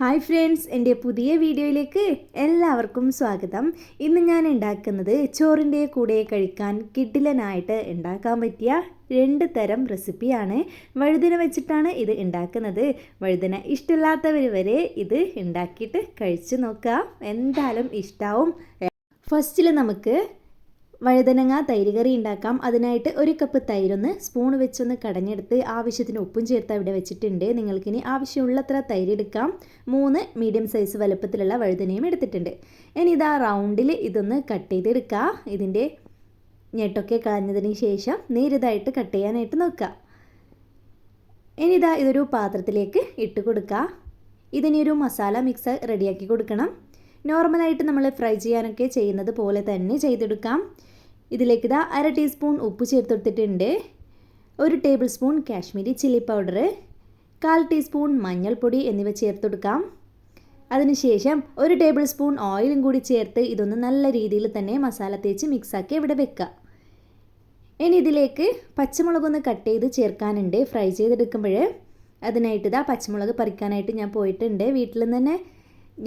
Hi friends എന്റെ പുതിയ വീഡിയോയിലേക്ക് എല്ലാവർക്കും സ്വാഗതം. ഇന്ന് ഞാൻ ഉണ്ടാക്കുന്നത് ചോറിന്റെ കൂടെ കഴിക്കാൻ കിഡിലനായിട്ട് ഉണ്ടാക്കാൻ പറ്റിയ രണ്ട് തരം റെസിപ്പിയാണ്. വഴുതന വെച്ചിട്ടാണ് ഇത് ഉണ്ടാക്കുന്നത്. വഴുതന ഇഷ്ടമില്ലാത്തവർ വരെ ഇത് ഉണ്ടാക്കിയിട്ട് കഴിച്ചു നോക്കാം. എന്തായാലും ഇഷ്ടാവും. ഫസ്റ്റിൽ നമുക്ക് വഴുതനങ്ങ തൈര് കറി ഉണ്ടാക്കാം. അതിനായിട്ട് ഒരു കപ്പ് തൈരൊന്ന് സ്പൂൺ വെച്ചൊന്ന് കടഞ്ഞെടുത്ത് ആവശ്യത്തിന് ഉപ്പും ചേർത്ത് അവിടെ വെച്ചിട്ടുണ്ട്. നിങ്ങൾക്കിനി ആവശ്യമുള്ളത്ര തൈര് എടുക്കാം. മൂന്ന് മീഡിയം സൈസ് വലുപ്പത്തിലുള്ള വഴുതനയും എടുത്തിട്ടുണ്ട്. ഇനി ഇതാ റൗണ്ടിൽ ഇതൊന്ന് കട്ട് ചെയ്തെടുക്കുക ഇതിന്റെ ഞെട്ടൊക്കെ കളഞ്ഞതിന് ശേഷം നേരിതായിട്ട് കട്ട് ചെയ്യാനായിട്ട് നോക്കുക ഇനി ഇതാ ഇതൊരു പാത്രത്തിലേക്ക് ഇട്ട് കൊടുക്കുക ഇതിനി ഒരു മസാല മിക്സ് റെഡിയാക്കി കൊടുക്കണം. നോർമലായിട്ട് നമ്മൾ ഫ്രൈ ചെയ്യാനൊക്കെ ചെയ്യുന്നത് പോലെ തന്നെ ചെയ്തെടുക്കാം. ഇതിലേക്ക് ഇതാ അര ടീസ്പൂൺ ഉപ്പ് ചേർത്തെടുത്തിട്ടുണ്ട്. ഒരു tablespoon Kashmiri chilli powder കാൽ ടീസ്പൂൺ മഞ്ഞൾപ്പൊടി എന്നിവ ചേർത്തെടുക്കാം. അതിനുശേഷം ഒരു ടേബിൾ സ്പൂൺ ഓയിലും കൂടി ചേർത്ത് ഇതൊന്ന് നല്ല രീതിയിൽ തന്നെ മസാല തേച്ച് മിക്സാക്കി ഇവിടെ വെക്കുക. ഇനി ഇതിലേക്ക് പച്ചമുളകൊന്ന് കട്ട് ചെയ്ത് ചേർക്കാനുണ്ട്. ഫ്രൈ ചെയ്തെടുക്കുമ്പോൾ അതിനായിട്ട് ഇതാ പച്ചമുളക് പറിക്കാനായിട്ട് ഞാൻ പോയിട്ടുണ്ട്. വീട്ടിൽ നിന്ന് തന്നെ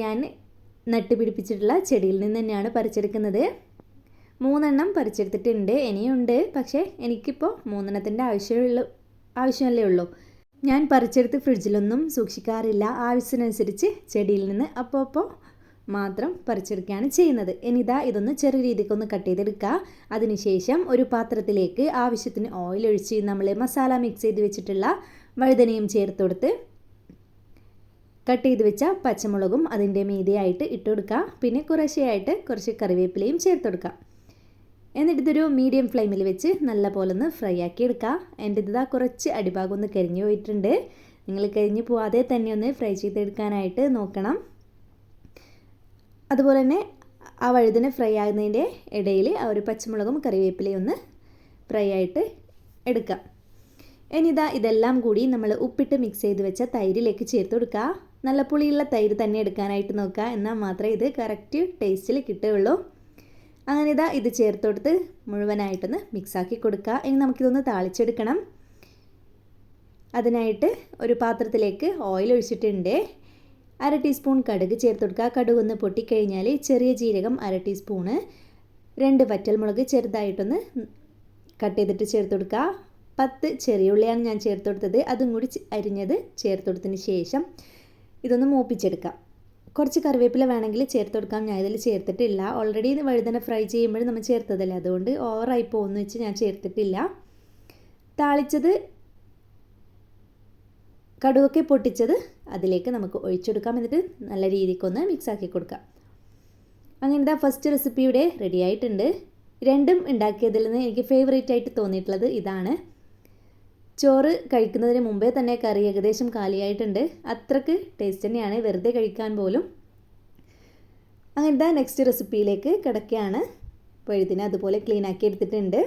ഞാൻ നട്ടുപിടിപ്പിച്ചിട്ടുള്ള ചെടിയിൽ നിന്ന് തന്നെയാണ് പറിച്ചെടുക്കുന്നത്. മൂന്നെണ്ണം പറിച്ചെടുത്തിട്ടുണ്ട്. ഇനിയുണ്ട്. പക്ഷേ എനിക്കിപ്പോൾ മൂന്നെണ്ണത്തിന്റെ ആവശ്യമുള്ളൂ ആവശ്യമല്ലേ ഉള്ളൂ. ഞാൻ പറിച്ചെടുത്ത് ഫ്രിഡ്ജിലൊന്നും സൂക്ഷിക്കാറില്ല. ആവശ്യത്തിനനുസരിച്ച് ചെടിയിൽ നിന്ന് അപ്പോൾ അപ്പോൾ മാത്രം പറിച്ചെടുക്കുകയാണ് ചെയ്യുന്നത്. ഇനിതാ ഇതൊന്ന് ചെറിയ രീതിക്കൊന്ന് കട്ട് ചെയ്തെടുക്കുക അതിനുശേഷം ഒരു പാത്രത്തിലേക്ക് ആവശ്യത്തിന് ഓയിൽ ഒഴിച്ച് നമ്മൾ മസാല മിക്സ് ചെയ്ത് വെച്ചിട്ടുള്ള വഴുതനയും ചേർത്ത് കൊടുത്ത് കട്ട് ചെയ്ത് വെച്ച പച്ചമുളകും അതിന്റെ മീതിയായിട്ട് ഇട്ട് കൊടുക്കുക പിന്നെ കുറേശ്ശെയായിട്ട് കുറച്ച് കറിവേപ്പിലയും ചേർത്ത് എന്നിട്ട് ഇതൊരു മീഡിയം ഫ്ലെയിമിൽ വെച്ച് നല്ല പോലെ ഒന്ന് ഫ്രൈ ആക്കി എടുക്കാം. എന്റെ ഇതാ കുറച്ച് അടിഭാഗം ഒന്ന് കരിഞ്ഞു പോയിട്ടുണ്ട്. നിങ്ങൾ കരിഞ്ഞു പോവാതെ തന്നെ ഒന്ന് ഫ്രൈ ചെയ്തെടുക്കാനായിട്ട് നോക്കണം. അതുപോലെ തന്നെ ആ വഴുതിനെ ഫ്രൈ ആകുന്നതിന്റെ ഇടയിൽ ആ ഒരു പച്ചമുളകും കറിവേപ്പിലയും ഒന്ന് ഫ്രൈ ആയിട്ട് എടുക്കാം. ഇനിതാ ഇതെല്ലാം കൂടി നമ്മൾ ഉപ്പിട്ട് മിക്സ് ചെയ്ത് വെച്ച തൈരിലേക്ക് ചേർത്ത് കൊടുക്കുക നല്ല പുളിയുള്ള തൈര് തന്നെ എടുക്കാനായിട്ട് നോക്കുക എന്നാൽ മാത്രമേ ഇത് കറക്റ്റ് ടേസ്റ്റിൽ കിട്ടുകയുള്ളൂ. അങ്ങനെ ഇതാ ഇത് ചേർത്ത് കൊടുത്ത് മുഴുവനായിട്ടൊന്ന് മിക്സാക്കി കൊടുക്കുക. ഇനി നമുക്കിതൊന്ന് താളിച്ചെടുക്കണം. അതിനായിട്ട് ഒരു പാത്രത്തിലേക്ക് ഓയിൽ ഒഴിച്ചിട്ടുണ്ട്. അര ടീസ്പൂൺ കടുക് ചേർത്ത് കൊടുക്കുക കടുക് ഒന്ന് പൊട്ടിക്കഴിഞ്ഞാൽ ചെറിയ ജീരകം അര ടീസ്പൂണ് രണ്ട് വറ്റൽമുളക് ചെറുതായിട്ടൊന്ന് കട്ട് ചെയ്തിട്ട് ചേർത്ത് കൊടുക്കുക പത്ത് ചെറിയ ഉള്ളിയാണ് ഞാൻ ചേർത്ത് കൊടുത്തത് അതും കൂടി അരിഞ്ഞത് ചേർത്ത് കൊടുത്തതിന് ശേഷം ഇതൊന്ന് മൂപ്പിച്ചെടുക്കാം. കുറച്ച് കറിവേപ്പില വേണമെങ്കിൽ ചേർത്ത് കൊടുക്കാം. ഞാൻ ഇതിൽ ചേർത്തിട്ടില്ല. ഓൾറെഡി ഇത് വഴുതന ഫ്രൈ ചെയ്യുമ്പോൾ നമ്മൾ ചേർത്തതല്ലേ? അതുകൊണ്ട് ഓവറായി പോകുമെന്ന് വെച്ച് ഞാൻ ചേർത്തിട്ടില്ല. താളിച്ചത് കടുവൊക്കെ പൊട്ടിച്ചത് അതിലേക്ക് നമുക്ക് ഒഴിച്ചെടുക്കാം എന്നിട്ട് നല്ല രീതിക്കൊന്ന് മിക്സാക്കി കൊടുക്കാം. അങ്ങനെ ഇതാ ഫസ്റ്റ് റെസിപ്പി ഇവിടെ റെഡി ആയിട്ടുണ്ട്. രണ്ടും ഉണ്ടാക്കിയതിൽ നിന്ന് എനിക്ക് ഫേവറേറ്റ് ആയിട്ട് തോന്നിയിട്ടുള്ളത് ഇതാണ്. ചോറ് കഴിക്കുന്നതിന് മുമ്പേ തന്നെ കറി ഏകദേശം കാലിയായിട്ടുണ്ട്. അത്രയ്ക്ക് ടേസ്റ്റ് തന്നെയാണ്. വെറുതെ കഴിക്കാൻ പോലും. അങ്ങനത്തെ നെക്സ്റ്റ് റെസിപ്പിയിലേക്ക് കിടക്കുകയാണ്. പഴുതിന അതുപോലെ ക്ലീൻ ആക്കി എടുത്തിട്ടുണ്ട്.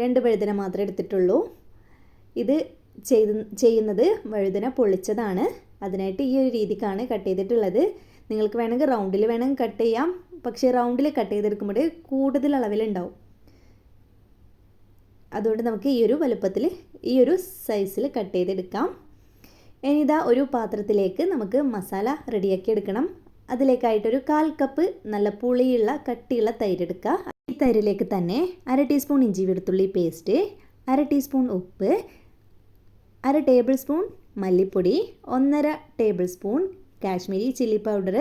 രണ്ട് പഴുതിന മാത്രമേ എടുത്തിട്ടുള്ളൂ. ഇത് ചെയ്ത് ചെയ്യുന്നത് വഴുതന പൊളിച്ചതാണ്. അതിനായിട്ട് ഈ ഒരു രീതിക്കാണ് കട്ട് ചെയ്തിട്ടുള്ളത്. നിങ്ങൾക്ക് വേണമെങ്കിൽ റൗണ്ടിൽ വേണമെങ്കിൽ കട്ട് ചെയ്യാം. പക്ഷേ റൗണ്ടിൽ കട്ട് ചെയ്തെടുക്കുമ്പോൾ കൂടുതൽ അളവിലുണ്ടാവും അതുകൊണ്ട് നമുക്ക് ഈ ഒരു വലുപ്പത്തിൽ ഈ ഒരു സൈസിൽ കട്ട് ചെയ്തെടുക്കാം. ഇനി ഇതാ ഒരു പാത്രത്തിലേക്ക് നമുക്ക് മസാല റെഡിയാക്കി എടുക്കണം. അതിലേക്കായിട്ടൊരു കാൽ കപ്പ് നല്ല പുളിയുള്ള കട്ടിയുള്ള തൈര് എടുക്കുക. ഈ തൈരിലേക്ക് തന്നെ അര ടീസ്പൂൺ ഇഞ്ചി വെളുത്തുള്ളി പേസ്റ്റ് അര ടീസ്പൂൺ ഉപ്പ് അര ടേബിൾ സ്പൂൺ മല്ലിപ്പൊടി ഒന്നര tablespoon Kashmiri chilli powder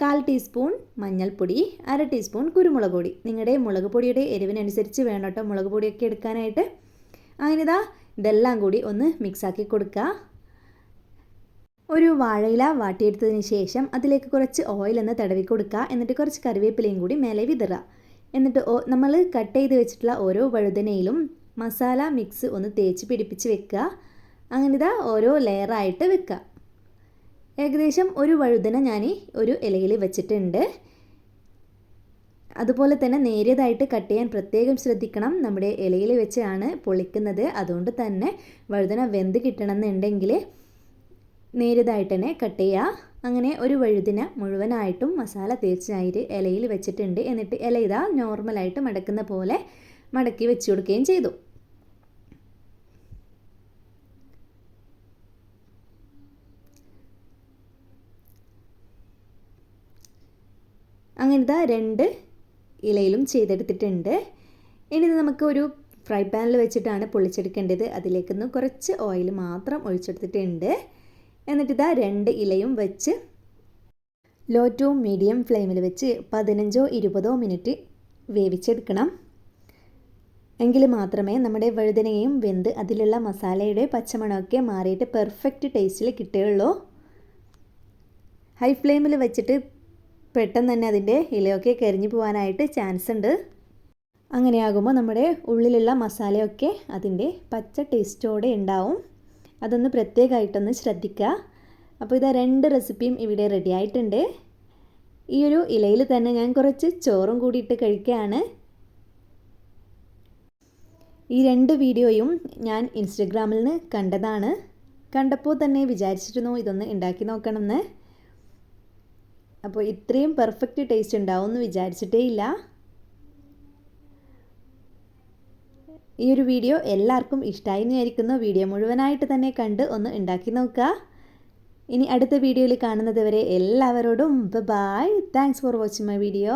കാൽ ടീസ്പൂൺ മഞ്ഞൾപ്പൊടി അര ടീസ്പൂൺ കുരുമുളക് പൊടി. നിങ്ങളുടെ മുളക് പൊടിയുടെ എരിവിനനുസരിച്ച് വേണം കേട്ടോ മുളക് പൊടിയൊക്കെ എടുക്കാനായിട്ട്. അങ്ങനെതാ ഇതെല്ലാം കൂടി ഒന്ന് മിക്സാക്കി കൊടുക്കുക ഒരു വാഴയില വാട്ടിയെടുത്തതിന് ശേഷം അതിലേക്ക് കുറച്ച് ഓയിൽ ഒന്ന് തടവി കൊടുക്കുക എന്നിട്ട് കുറച്ച് കറിവേപ്പിലയും കൂടി മേലെ വിതറുക എന്നിട്ട് നമ്മൾ കട്ട് ചെയ്ത് വെച്ചിട്ടുള്ള ഓരോ വഴുതനയിലും മസാല മിക്സ് ഒന്ന് തേച്ച് പിടിപ്പിച്ച് വെക്കുക അങ്ങനെ ഇതാ ഓരോ ലെയറായിട്ട് വെക്കുക ഏകദേശം ഒരു വഴുതന ഞാൻ ഒരു ഇലയിൽ വെച്ചിട്ടുണ്ട്. അതുപോലെ തന്നെ നേരിയതായിട്ട് കട്ട് ചെയ്യാൻ പ്രത്യേകം ശ്രദ്ധിക്കണം. നമ്മുടെ ഇലയിൽ വെച്ചാണ് പൊളിക്കുന്നത്. അതുകൊണ്ട് തന്നെ വഴുതന വെന്ത് കിട്ടണമെന്നുണ്ടെങ്കിൽ നേരിയതായിട്ട് തന്നെ കട്ട് ചെയ്യുക അങ്ങനെ ഒരു വഴുതന മുഴുവനായിട്ടും മസാല തേച്ചായിട്ട് ഇലയിൽ വെച്ചിട്ടുണ്ട്. എന്നിട്ട് ഇല ഇതാ നോർമലായിട്ട് മടക്കുന്ന പോലെ മടക്കി വെച്ചു കൊടുക്കുകയും ചെയ്തു. അങ്ങനത്തെ രണ്ട് ഇലയിലും ചെയ്തെടുത്തിട്ടുണ്ട്. ഇനി ഇത് നമുക്ക് ഒരു ഫ്രൈ പാനിൽ വെച്ചിട്ടാണ് പൊള്ളിച്ചെടുക്കേണ്ടത്. അതിലേക്ക് നിന്ന് കുറച്ച് ഓയിൽ മാത്രം ഒഴിച്ചെടുത്തിട്ടുണ്ട്. എന്നിട്ട് ഇതാ രണ്ട് ഇലയും വെച്ച് ലോ ടു മീഡിയം ഫ്ലെയിമിൽ വെച്ച് പതിനഞ്ചോ ഇരുപതോ മിനിറ്റ് വേവിച്ചെടുക്കണം. എങ്കിൽ മാത്രമേ നമ്മുടെ വഴുതനയും വെന്ത് അതിലുള്ള മസാലയുടെ പച്ചമണമൊക്കെ മാറിയിട്ട് പെർഫെക്റ്റ് ടേസ്റ്റിൽ കിട്ടുകയുള്ളൂ. ഹൈ ഫ്ലെയിമിൽ വെച്ചിട്ട് പെട്ടെന്ന് തന്നെ അതിന്റെ ഇലയൊക്കെ കരിഞ്ഞു പോകാനായിട്ട് ചാൻസ് ഉണ്ട് അങ്ങനെയാകുമ്പോൾ നമ്മുടെ ഉള്ളിലുള്ള മസാലയൊക്കെ അതിന്റെ പച്ച ടേസ്റ്റോടെ ഉണ്ടാവും. അതൊന്ന് പ്രത്യേകമായിട്ടൊന്ന് ശ്രദ്ധിക്കുക. അപ്പോൾ ഇതാ രണ്ട് റെസിപ്പിയും ഇവിടെ റെഡി ആയിട്ടുണ്ട്. ഈ ഒരു ഇലയിൽ തന്നെ ഞാൻ കുറച്ച് ചോറും കൂടിയിട്ട് കഴിക്കുകയാണ്. ഈ രണ്ട് വീഡിയോയും ഞാൻ ഇൻസ്റ്റഗ്രാമിൽ നിന്ന് കണ്ടതാണ്. കണ്ടപ്പോൾ തന്നെ വിചാരിച്ചിരുന്നു ഇതൊന്ന് ഉണ്ടാക്കി നോക്കണമെന്ന്. അപ്പോൾ ഇത്രയും പെർഫെക്റ്റ് ടേസ്റ്റ് ഉണ്ടാവും എന്ന് വിചാരിച്ചിട്ടേ ഇല്ല ഈ ഒരു വീഡിയോ എല്ലാവർക്കും ഇഷ്ടമായി വിചാരിക്കുന്നു. വീഡിയോ മുഴുവനായിട്ട് തന്നെ കണ്ട് ഒന്ന് ഉണ്ടാക്കി നോക്കുക. ഇനി അടുത്ത വീഡിയോയിൽ കാണുന്നത് വരെ എല്ലാവരോടും bye thanks for watching my video